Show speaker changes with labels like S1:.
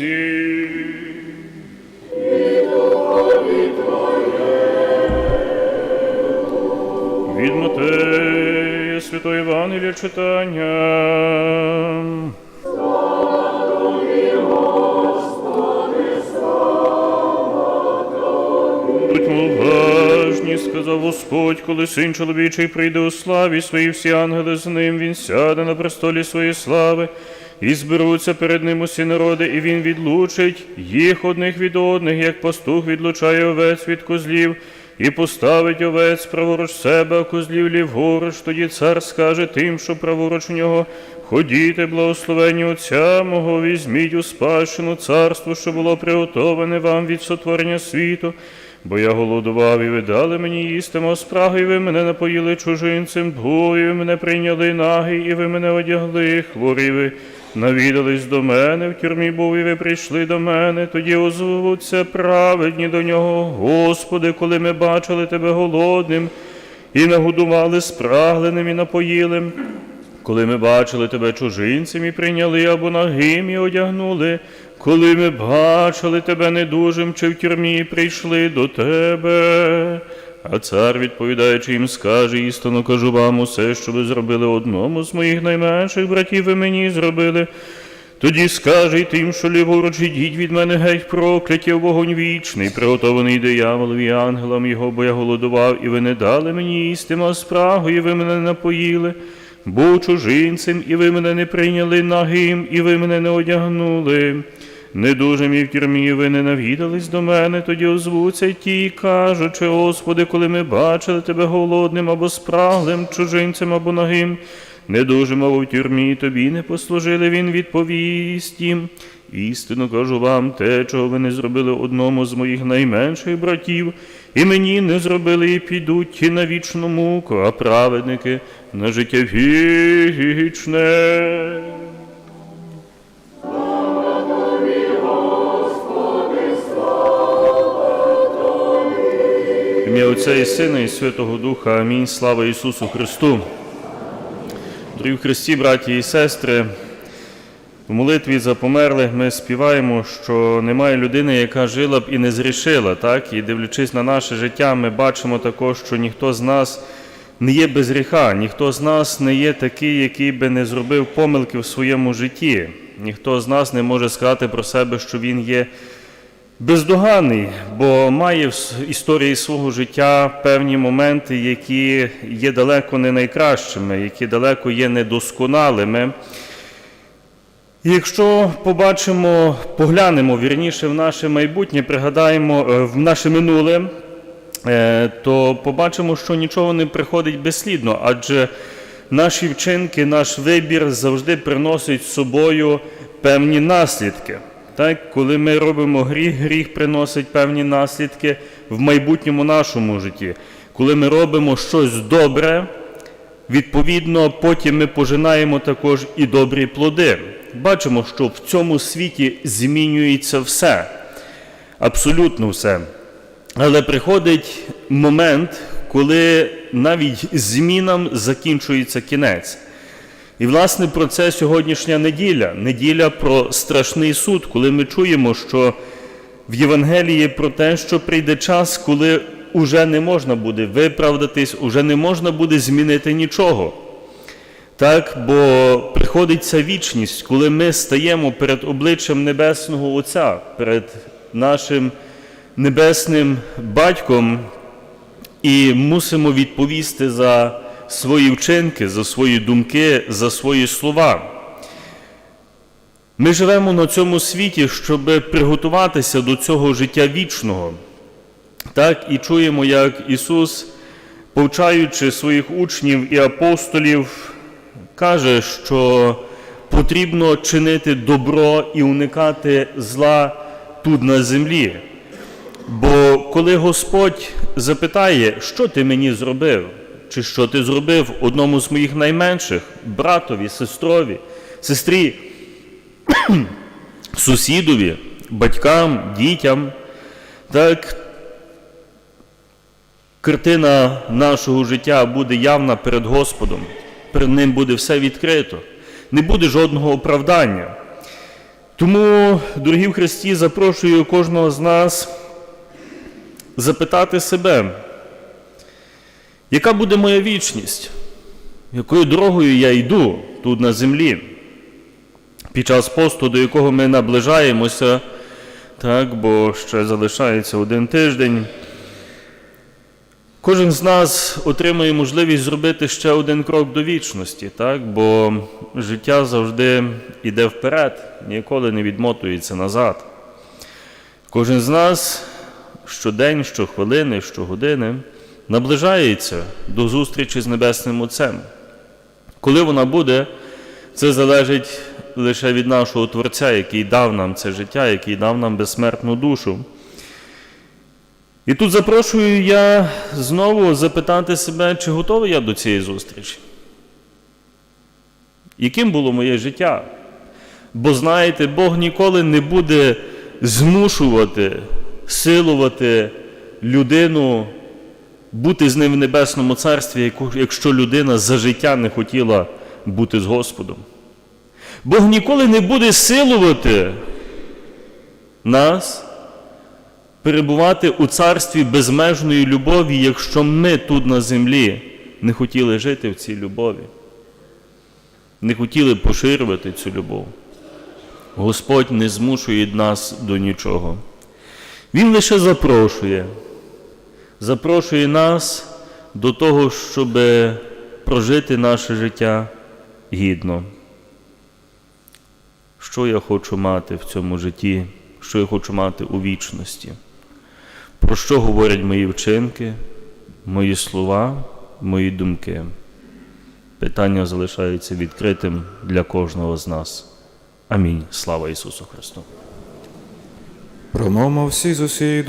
S1: Від Матея Святого Євангелія читання. Сказав Господь, коли син чоловічий прийде у славі свої всі ангели з ним, він сяде на престолі своєї слави, і зберуться перед ним усі народи, і він відлучить їх одних від одних, як пастух відлучає овець від козлів, і поставить овець праворуч себе, а козлів ліворуч. Тоді цар скаже тим, що праворуч у нього. Ходіте, благословені Отця мого, візьміть у спадщину царство, що було приготоване вам від сотворення світу. Бо я голодував, і ви дали мені їсти мов спраги, і ви мене напоїли чужинцем, бо і ви мене прийняли наги, і ви мене одягли, хворі ви навідались до мене, в тюрмі був, і ви прийшли до мене, тоді озвуться праведні до нього, Господи, коли ми бачили тебе голодним, і нагодували спрагленим, і напоїли. Коли ми бачили тебе чужинцем і прийняли або нагим і одягнули, коли ми бачили тебе недужим чи в тюрмі прийшли до тебе. А цар, відповідаючи їм, скаже, істинно кажу вам усе, що ви зробили одному з моїх найменших братів, ви мені зробили. Тоді скаже й тим, що ліворуч ідіть від мене геть прокляті в вогонь вічний, приготований дияволові ангелам його, бо я голодував, і ви не дали мені їсти мав спрагу, і ви мене не напоїли. Був чужинцем, і ви мене не прийняли нагим, і ви мене не одягнули. Недужим і в тюрмі ви не навідались до мене, тоді озвуться ті, кажучи, Господи, коли ми бачили тебе голодним або спраглим, чужинцем або нагим, недужим або в тюрмі тобі не послужили, він відповість. Істину кажу вам, те, чого ви не зробили одному з моїх найменших братів, і мені не зробили, і підуть ті на вічну муку, а праведники на життя вічне. Отця і Сина, і Святого Духа. Амінь. Слава Ісусу Христу. Дорогі в Христі, браті і сестри, в молитві за померлих ми співаємо, що немає людини, яка жила б і не зрішила. Так? І дивлячись на наше життя, ми бачимо також, що ніхто з нас не є без гріха, ніхто з нас не є такий, який би не зробив помилки в своєму житті. Ніхто з нас не може сказати про себе, що він є бездоганний, бо має в історії свого життя певні моменти, які є далеко не найкращими, які далеко є недосконалими. Якщо побачимо, поглянемо вірніше в наше майбутнє, пригадаємо е, в наше минуле, е, то побачимо, що нічого не приходить безслідно, адже наші вчинки, наш вибір завжди приносить з собою певні наслідки. Так, коли ми робимо гріх, гріх приносить певні наслідки в майбутньому нашому житті. Коли ми робимо щось добре, Відповідно, потім ми пожинаємо також і добрі плоди. Бачимо, що в цьому світі змінюється все, абсолютно все. Але приходить момент, коли навіть змінам закінчується кінець. І, власне, про це сьогоднішня неділя. Неділя про страшний суд, коли ми чуємо, що в Євангелії про те, що прийде час, коли уже не можна буде виправдатись, уже не можна буде змінити нічого. Так, бо приходить ця вічність, коли ми стаємо перед обличчям Небесного Отця, перед нашим небесним батьком і мусимо відповісти за свої вчинки, за свої думки, за свої слова. Ми живемо на цьому світі, щоб приготуватися до цього життя вічного. Так і чуємо, як Ісус, повчаючи своїх учнів і апостолів, каже, що потрібно чинити добро і уникати зла тут на землі. Бо коли Господь запитає, що ти мені зробив, чи що ти зробив одному з моїх найменших, братові, сестрові, сестрі, сусідові, батькам, дітям, так картина нашого життя буде явна перед Господом, перед Ним буде все відкрито, не буде жодного оправдання. Тому, дорогі в Христі, запрошую кожного з нас запитати себе, яка буде моя вічність? Якою дорогою я йду тут на землі? Під час посту, до якого ми наближаємося, так, бо ще залишається один тиждень. Кожен з нас отримує можливість зробити ще один крок до вічності, так? бо життя завжди йде вперед, ніколи не відмотується назад. Кожен з нас щодень, щохвилини, щогодини наближається до зустрічі з Небесним Отцем. Коли вона буде, це залежить лише від нашого Творця, який дав нам це життя, який дав нам безсмертну душу. І тут запрошую я знову запитати себе, чи готовий я до цієї зустрічі? Яким було моє життя? Бо знаєте, Бог ніколи не буде змушувати, силувати людину бути з ним в небесному царстві, якщо людина за життя не хотіла бути з Господом. Бог ніколи не буде силувати нас перебувати у царстві безмежної любові, якщо ми тут на землі не хотіли жити в цій любові, не хотіли поширювати цю любов. Господь не змушує нас до нічого. Він лише запрошує, запрошує нас до того, щоб прожити наше життя гідно. Що я хочу мати в цьому житті, що я хочу мати у вічності? Про що говорять мої вчинки, мої слова, мої думки? Питання залишається відкритим для кожного з нас. Амінь. Слава Ісусу Христу!
S2: Промовмо всі з усієї душі